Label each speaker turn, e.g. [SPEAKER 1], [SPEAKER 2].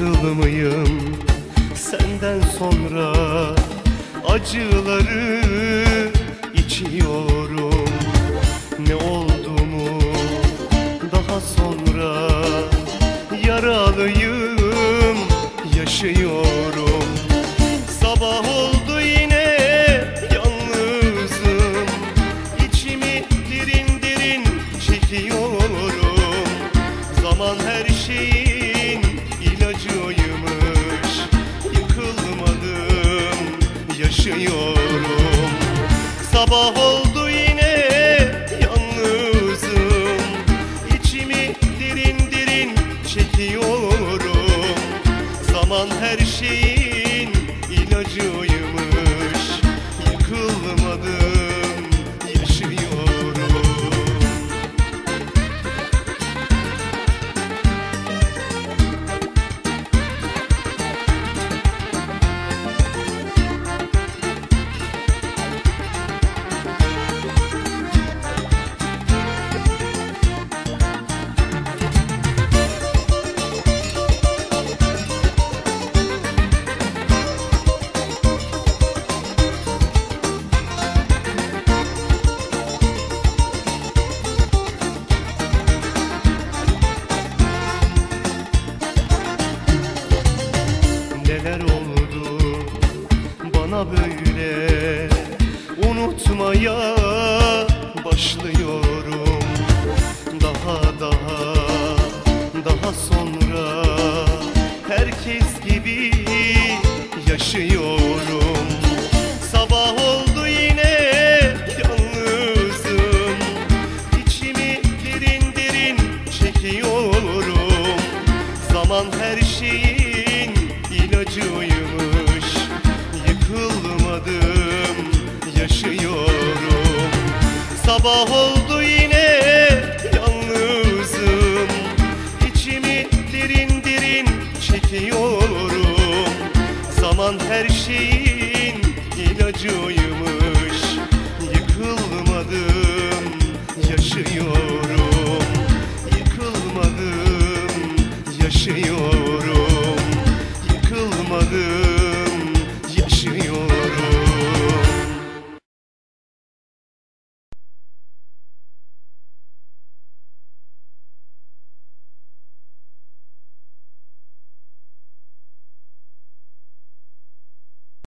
[SPEAKER 1] Nasıl mıyım? Senden sonra acıları içiyorum Sabah oldu yine yalnızım. İçimi derin derin çekiyorum. Zaman her şeyin ilacıymış Neler oldu? Bana böyle Unutmaya başlıyorum. Daha daha daha sonra Herkes gibi yaşıyorum. Sabah oldu yine yalnızım. İçimi derin derin çekiyorum. Zaman her şeyin ilacıymış Yıkılmadım yaşıyorum. Sabah oldu yine yalnızım. İçimi derin derin çekiyorum. Zaman her şeyin ilacıymış Yıkılmadım yaşıyorum. Yıkılmadım yaşıyorum.